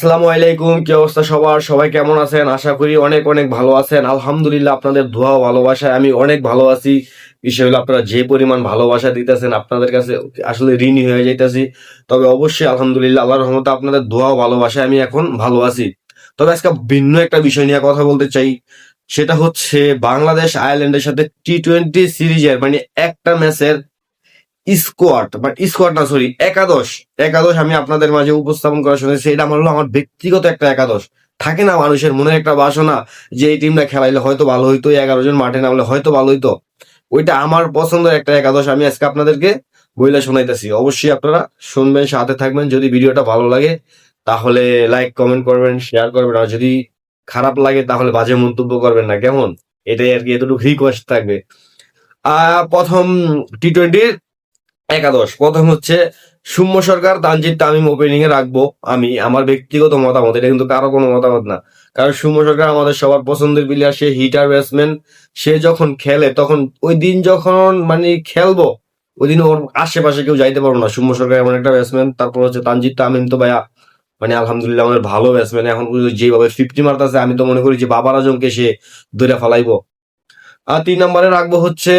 আসসালামু আলাইকুম, কি অবস্থা সবার? সবাই কেমন আছেন? আশা করি অনেক অনেক ভালো আছেন। আলহামদুলিল্লাহ, আপনাদের ও ভালোবাসায় আমি অনেক ভালো আছি। বিষয় হলো আপনারা যে পরিমাণ ভালোবাসা দিতেছেন, আপনাদের কাছে আসলে ঋণী হয়ে যাইতেছি। তবে অবশ্যই আলহামদুলিল্লাহ আল্লাহ রহমতে আপনাদের ও ভালোবাসায় আমি এখন ভালো আছি। তবে আজকে ভিন্ন একটা বিষয় নিয়ে কথা বলতে চাই। সেটা হচ্ছে বাংলাদেশ আয়ারল্যান্ডের সাথে টি টোয়েন্টি সিরিজের মানে একটা ম্যাচের স্কোয়াড বাট স্কোয়াড না সরি একাদশ। একাদশ আমি আপনাদের মাঝে উপস্থাপন করা শুনেছি এটা আমার হলো আমার ব্যক্তিগত একটা একাদশ। থাকে না মানুষের মনে একটা বাসনা যে এই টিমটা খেলাইলে হয়তো ভালো হইতো এগারো জন মাঠে নামলে হয়তো ভালো হইতো। ওইটা আমার পছন্দের একটা একাদশ। আমি আজকে আপনাদেরকে বইলে শোনাইতেছি। অবশ্যই আপনারা শুনবেন, সাথে থাকবেন। যদি ভিডিওটা ভালো লাগে, তাহলে লাইক কমেন্ট করবেন শেয়ার করবেন। আর যদি খারাপ লাগে, তাহলে বাজে মন্তব্য করবেন না। কেমন? এটাই আর কি এতটুকু রিকোয়েস্ট থাকবে। আহ, প্রথম টি টোয়েন্টির একাদশ। প্রথম হচ্ছে, সৌম্য সরকার তানজিদ তামিম ওপেনিং এ রাখব, আমি, আমার ব্যক্তিগত মতামত, এটা কিন্তু কারও কোনো মতামত না। কারণ সৌম্য সরকার আমাদের সবার পছন্দের প্লেয়ার সে হিটার ব্যাটসম্যান সে যখন খেলে, তখন ওই দিন যখন মানে খেলব, ওই দিন ওর আশেপাশে কেউ যাইতে পারব না। সৌম্য সরকার এমন একটা ব্যাটসম্যান তারপর হচ্ছে তানজিদ তামিম তো ভাইয়া মানে আলহামদুলিল্লাহ আমাদের ভালো ব্যাটসম্যান এখন যেভাবে ফিফটি মারতেছে, আমি তো মনে করি যে বাবার আজমকে সে ধরে ফেলাইবো। আর তিন নম্বরে রাখব হচ্ছে,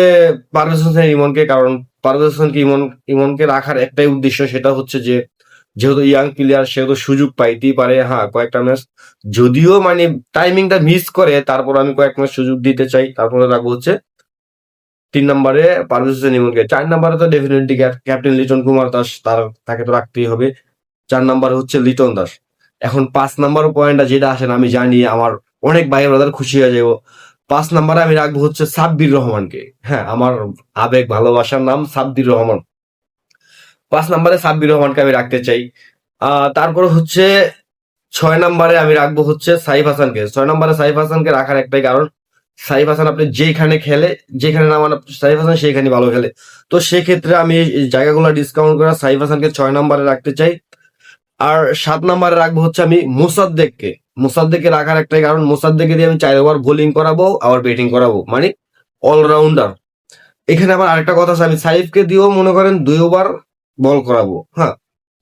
পারভেজ হোসেন ইমনকে কারণ পারভেজ হোসেনকে ইমন, ইমনকে রাখার একটাই উদ্দেশ্য সেটা হচ্ছে যে, যেহেতু ইয়াং প্লেয়ার সেহেতু সুযোগ পাইতেই পারে হ্যাঁ কয়েকটা ম্যাচ যদিও মানে টাইমিংটা মিস করে, তারপর আমি কয়েক ম্যাচ সুযোগ দিতে চাই। তারপরে রাখব হচ্ছে, তিন নম্বরে হোসেন ইমনকে। চার নম্বরে তো ডেফিনেটলি ক্যাপ্টেন লিটন কুমার দাস, তার, তাকে তো রাখতেই হবে। চার নম্বরে হচ্ছে লিটন দাস। এখন পাঁচ নম্বর পয়েন্টটা যেটা আসেন আমি জানি, আমার অনেক ভাই ব্রাদার খুশি হয়ে যাব পাঁচ নম্বরে আমি রাখব হচ্ছে সাব্বির রহমানকে। হ্যাঁ আমার আবেগ, ভালোবাসার নাম সাব্বির রহমান। পাঁচ নম্বরে সাব্বির রহমানকে আমি রাখতে চাই। তারপর হচ্ছে ছয় নম্বরে আমি রাখব হচ্ছে সাইফ হাসানকে। ছয় নম্বরে সাইফ হাসানকে রাখার একটাই কারণ, সাইফ হাসান আপনি যেখানে খেলে যেখানে নামান সাইফ হাসান সেইখানে ভালো খেলে। তো সেক্ষেত্রে আমি জায়গাগুলো ডিসকাউন্ট করে সাইফ হাসানকে ছয় নম্বরে রাখতে চাই। আর সাত নম্বরে রাখব হচ্ছে আমি মুসাদ্দেককে। মুসাদ্দেকে রাখার একটাই কারণ মুসাদ্দেকে দিয়ে আমি চার ওভার বোলিং করাবো, আবার ব্যাটিং করাবো মানে অলরাউন্ডার। এখানে আবার আরেকটা কথা আছে, আমি সাইফকে দিয়েও মনে করেন দুই ওভার বল করাবো হ্যাঁ?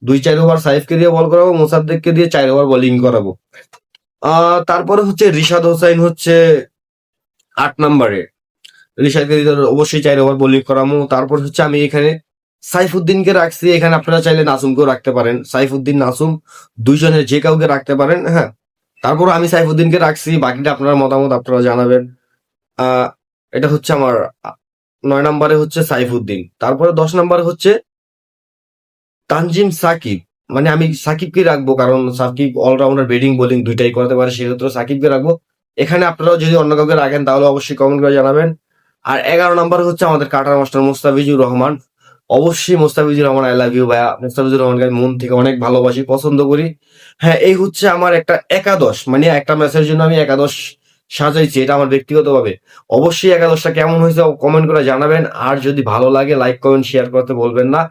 দুই, চার ওভার সাইফকে দিয়ে বল করাবো, মুসাদ্দেককে দিয়ে চার ওভার বোলিং করাবো। তারপরে হচ্ছে রিশাদ হোসাইন হচ্ছে আট নম্বরে। রিশাদকে দিয়ে অবশ্যই চার ওভার বোলিং করাবো। তারপর হচ্ছে আমি এখানে সাইফুদ্দিনকে রাখছি, এখানে আপনারা চাইলে নাসুমকেও রাখতে পারেন। সাইফুদ্দিন, নাসুম দুইজনের যে কাউকে রাখতে পারেন হ্যাঁ। তারপর আমি সাইফুদ্দিনকে রাখছি, বাকিটা আপনার মতামত আপনারা জানাবেন। এটা হচ্ছে আমার নয় নম্বরে হচ্ছে সাইফুদ্দিন। তারপরে দশ নম্বরে হচ্ছে তানজিম সাকিব। মানে আমি সাকিবকে রাখব, কারণ সাকিব অলরাউন্ডার ব্যাটিং বোলিং দুইটাই করতে পারে সেক্ষেত্রে সাকিবকে রাখব। এখানে আপনারাও যদি অন্য কাউকে রাখেন, তাহলে অবশ্যই কমেন্ট করে জানাবেন। আর এগারো নম্বর হচ্ছে আমাদের কাটার মাস্টার মুস্তাফিজুর রহমান। অবশ্যই Mustafizur Rahman I love you ভাইয়া। মোস্তাফিজুর রহমানকে আমি মন থেকে অনেক ভালোবাসি, পছন্দ করি। হ্যাঁ এই হচ্ছে আমার একটা একাদশ মানে একটা ম্যাচের জন্য আমি একাদশ সাজাইছি, এটা আমার ব্যক্তিগতভাবে। অবশ্যই একাদশটা কেমন হয়েছে কমেন্ট করে জানাবেন, আর যদি ভালো লাগে লাইক কমেন্ট শেয়ার করতে বলবেন না।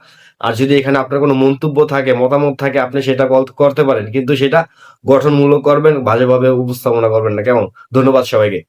আর যদি এখানে আপনার কোনো মন্তব্য থাকে, মতামত থাকে, আপনি সেটা করতে পারেন, কিন্তু সেটা গঠনমূলক করবেন, বাজেভাবে উপস্থাপনা করবেন না। কেমন? ধন্যবাদ সবাইকে।